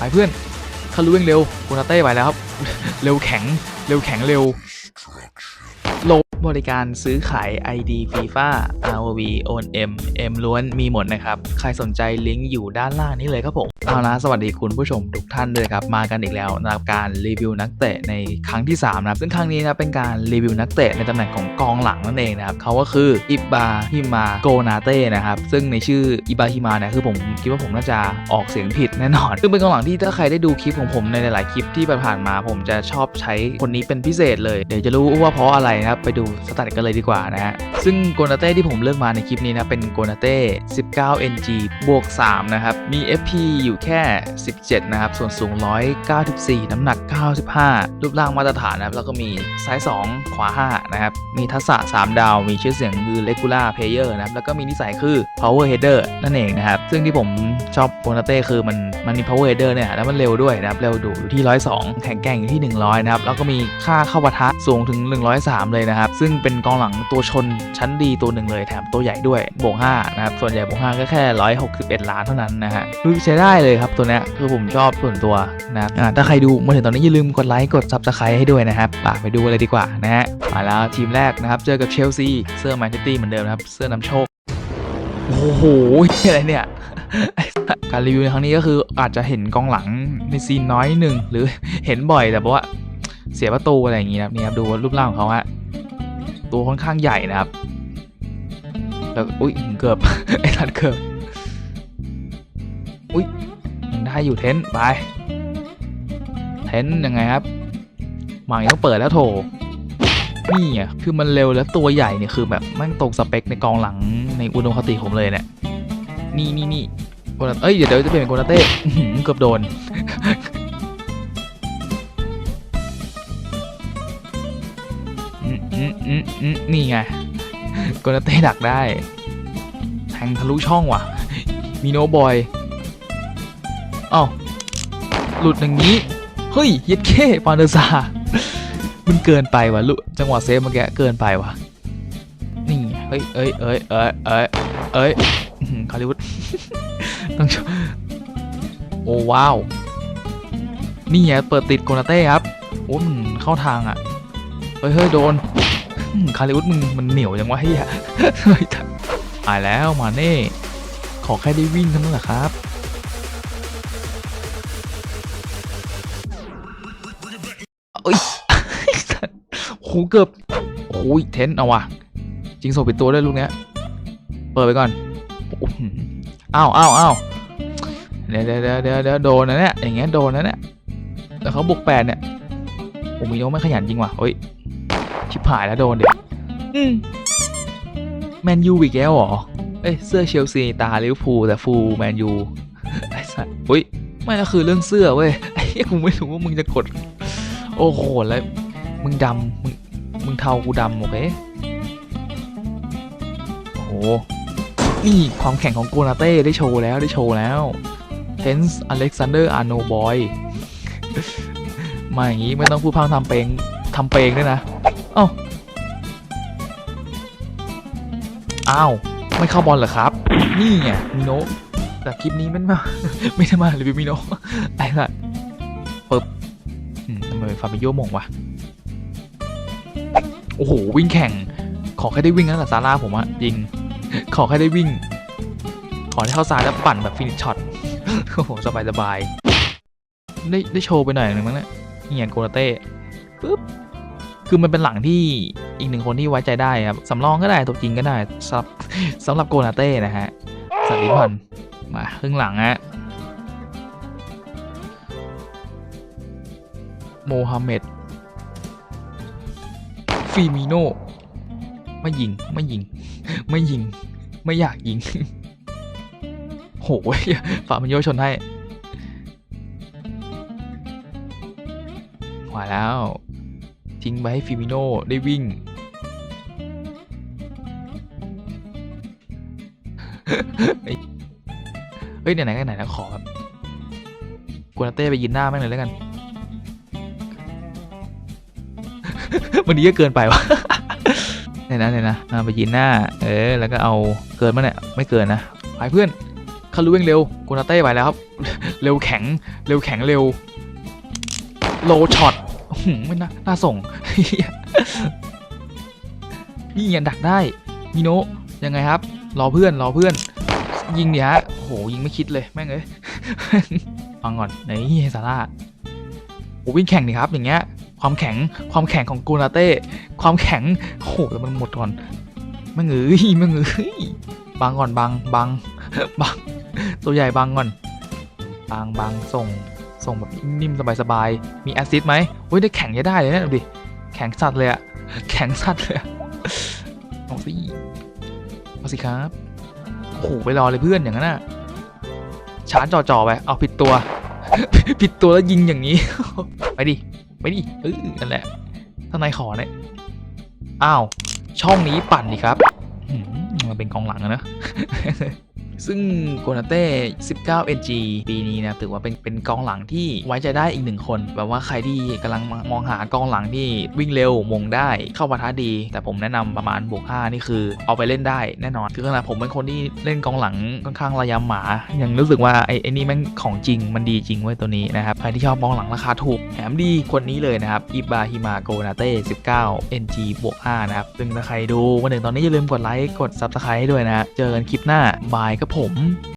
ไปเพื่อนคารุเร่งเร็วโกนาเต้ไปแล้วครับ เร็วแข็ง เร็วแข็งเร็วโลบริการซื้อขาย ID FIFA ROV ON M M ล้วนมีหมดนะครับ ใครสนใจลิงก์อยู่ด้านล่างนี้เลยครับผม เอาละสวัสดีคุณผู้ชมทุกท่านเลยครับ มากันอีกแล้วนะครับการรีวิวนักเตะในครั้งที่3นะครับซึ่งครั้งนี้นะเป็นการรีวิวนักเตะในตำแหน่งของกองหลังนั่นเองนะครับเขาก็คืออิบาฮิมาโกนาเต้นะครับซึ่งในชื่ออิบาฮิมาเนี่ยคือผมคิดว่าผมน่าจะออกเสียงผิดแน่นอนซึ่งเป็นกองหลังที่ถ้าใครได้ดูคลิปของผมในหลาย ๆ คลิปที่ผ่านมา ผมจะชอบใช้คนนี้เป็นพิเศษเลยเดี๋ยวจะรู้ว่าเพราะอะไรนะครับไปดูสแตทกันเลยดีกว่านะฮะซึ่งโกนาเต้ที่ผมเลือกมาในคลิปนี้นะเป็นโกนาเต้19 NG บวก3นะครับมี FP อยู่แค่ 17 นะครับ ส่วนสูง 194 น้ำหนัก 95 รูปร่างมาตรฐานนะครับ แล้วก็มีซ้าย2ขวา 5 นะครับ มีทักษะ 3 ดาว มีชื่อเสียงคือ regular player นะครับ แล้วก็มีนิสัยคือ power header นั่นเองนะครับ ซึ่งที่ผมชอบโกนาเต้คือมันมันมี power header เนี่ย แล้วมันเร็วด้วยนะครับ เร็วดูอยู่ที่ 102 แข็งแกร่งอยู่ที่ 100 นะครับ แล้วก็มีค่าเข้าปะทะสูงถึง 103 เลยนะครับ ซึ่งเป็นกองหลังตัวชนชั้นดีตัวหนึ่งเลยแถมตัวใหญ่ด้วยบวก5นะครับ ส่วนใหญ่บวก5ก็แค่ 161 ล้านเท่านั้นนะฮะดูใช้ได้เลยครับตัวนี้คือผมชอบส่วนตัวนะถ้าใครดูมาถึงตอนนี้อย่าลืมกดไลค์กด subscribe ให้ด้วยนะครับไปดูเลยดีกว่านะฮะมาแล้วทีมแรกนะครับ เจอกับเชลซีเสื้อแมนเชสเตอร์เหมือนเดิมนะครับเสื้อนำโชคโอ้โหอะไรเนี่ยการรีวิวในครั้งนี้ก็คืออาจจะเห็นกองหลังในซีนน้อยนิดนึงหรือเห็นบ่อยแต่ว่าเสียประตูอะไรอย่างงี้นะครับนี่ครับดูรูปร่างของเขาฮะตัวค่อนข้างใหญ่นะครับแล้วอุ้ยเกือบไอ้ทัดเกือบ ยังได้อยู่เทนไป เทนยังไงครับหมางต้องเปิดแล้วโถนี่อะคือมันเร็วแล้วตัวใหญ่เนี่ยคือแบบแม่งตรงสเปคในกองหลังในอุดมคติผมเลยเนี่ยนี่นี่นี่โกนาเอ้ยเดี๋ยวเดี๋ยวจะเปลี่ยนเป็นโกนาเต้เกือบโดนนี่ไงโกนาเต้ดักได้ แทงทะลุช่องว่ะ มีโนบอย อ้าวหลุดอย่างนี้ เฮ้ยย็ดเข้ปานเดอร์ซามันเกินไปว่ะลุจังหวะเซฟเมื่อกี้เกินไปว่ะนี่เฮ้ยเอ้ยเอ้ยเอ้ยเอ้ยเอ้ยคาริวุฒต้องชโอ้ว้าว นี่ไงเปิดติดโกนาเต้ครับโอ้มันเข้าทางอะ เฮ้ยเฮ้ยโดนคาริวุฒมึงมันเหนียวจังวะเฮียตายแล้วมาเน่ขอแค่ได้วิ่งเท่านั้นแหละครับ โหเกือบโอ้ยเทนเอาว่ะจริงส่งปิดตัวด้วยลูกเนี้ย เปิดไปก่อนโอ้โหอ้าวอ้าวอ้าวเดี๋ยวเดี๋ยวเดี๋ยวเดี๋ยวเดี๋ยวโดนนะเนี่ยอย่างเงี้ยโดนนะเนี่ยแล้วเขาบุกแปดเนี่ยโอ้มีโนไม่ขยันจริงว่ะเฮ้ยชิบหายแล้วโดนเด็กอืมแมนยูอีกแล้วเหรอเอ้ยเสื้อเชลซีตาลิเวอร์พูลแต่ฟูลแมนยูไอ้สัสเฮ้ยไม่แล้วคือเรื่องเสื้อเว้ยไอ้เหี้ยกูไม่รู้ว่ามึงจะกด โอ้โหแล้วมึงดำมึง มึงเทากูดำโอเคโอ้โหนี่ความแข่งของโกนาเต้ได้โชว์แล้วได้โชว์แล้วเทนส์อเล็กซานเดอร์อาร์โนบอยมาอย่างนี้ไม่ต้องพูดพังทำเพลงทำเพลงด้วยนะเอ้าอ้าวไม่เข้าบอลเหรอครับ นี่ไงมิโนแต่คลิปนี้มันมาไม่ได้มารีวิวมิโนะไอ้ละปึ๊บทำไมฟาบิโยมงวะ โอ้โห วิ่งแข่ง ขอแค่ได้วิ่งนั่นแหละซาร่าผมอะยิง ขอแค่ได้วิ่ง ขอให้เข้าซ้ายแล้วปั่นแบบฟินิชช็อต โอ้โห สบายสบายได้ได้โชว์ไปหน่อยหนึ่งมั้งเนะนี่ไงโกลาเต้ปึ๊บคือมันเป็นหลังที่อีกหนึ่งคนที่ไว้ใจได้ครับสำรองก็ได้ตัวจริงก็ได้สำหรับสำหรับโกนาเต้นะฮะสัตว์ลิพันมาครึ่งหลังฮะโมฮัมเหม็ด ฟิมิโนไม่ยิงไม่ยิง ไม่ยิง ไม่อยากยิง โหยฝามันโยชนให้ขวาแล้ว ทิ้งไปให้ฟิมิโนได้วิ่ง เฮ้ยเฮ้ยไหนๆก็ไหนแล้วขอแบบกูนาเต้ไปยินหน้าแม่งเลยแล้วกัน วันนี้ก็เกินไปวะเนี่ยนะเนี่ยนะเอาไปยินหน้า เออ แล้วก็เอาเกินมาเนี่ย ไม่เกินนะ ไปเพื่อนคารุเร่งเร็วกูนาเต้ไปแล้วครับ เร็วแข็ง เร็วแข็งเร็ว โลช็อตหือไม่น่าน่าส่ง นี่ยังดักได้ มิโนะยังไงครับ รอเพื่อน รอเพื่อน ยิงดิฮะโอ้โห ยิงไม่คิดเลย แม่งเอ้ยฟังก่อนไหนเฮซาร่าโอ้วิ่งแข่งดิครับ อย่างเงี้ย ความแข็งความแข็งของกูนาเต้ความแข็งโอ้โหแต่มันหมดก่อนแม่งเอ้ยแม่งเอ้ยบังก่อนบังบังบังตัวใหญ่บังก่อนบังบังส่งส่งแบบนิ่มๆสบายๆมีแอซิสต์ไหมเฮ้ยได้แข็งจะได้เลยนะดูดิแข็งสัตว์เลยอะแข็งสัตว์เลยอะเอาสิเอาสิครับโอ้โหไปรอเลยเพื่อนอย่างนั้นน่ะชาร์จจ่อๆไปเอาผิดตัว ผิดตัวแล้วยิงอย่างนี้ ไปดิ ไปดิเออนั่นแหละทนายขอเนี่ยอ้าว ช่องนี้ปั่นดิครับมันเป็นกองหลังอะนะ ซึ่งโกนาเต้ 19 NG ปีนี้นะถือว่าเป็นเป็นกองหลังที่ไว้ใจได้อีกหนึ่งคน แบบว่าใครที่กำลังมองหากองหลังที่วิ่งเร็วมงได้เข้าปะทะดี แต่ผมแนะนำประมาณบวก5นี่คือเอาไปเล่นได้แน่นอน คือขนาดผมเป็นคนที่เล่นกองหลังค่อนข้างระยำหมายังรู้สึกว่าไอ้ไอ้นี่แม่งของจริงมันดีจริงเว้ยตัวนี้นะครับใครที่ชอบกองหลังราคาถูกแถมดีคนนี้เลยนะครับอิบาฮิมาโกนาเต้19 NG บวก5นะครับซึ่งถ้าใครดูวันหนึ่งตอนนี้อย่าลืมกดไลค์กด Subscribe ให้ด้วยนะเจอกันคลิปหน้าบายกับผม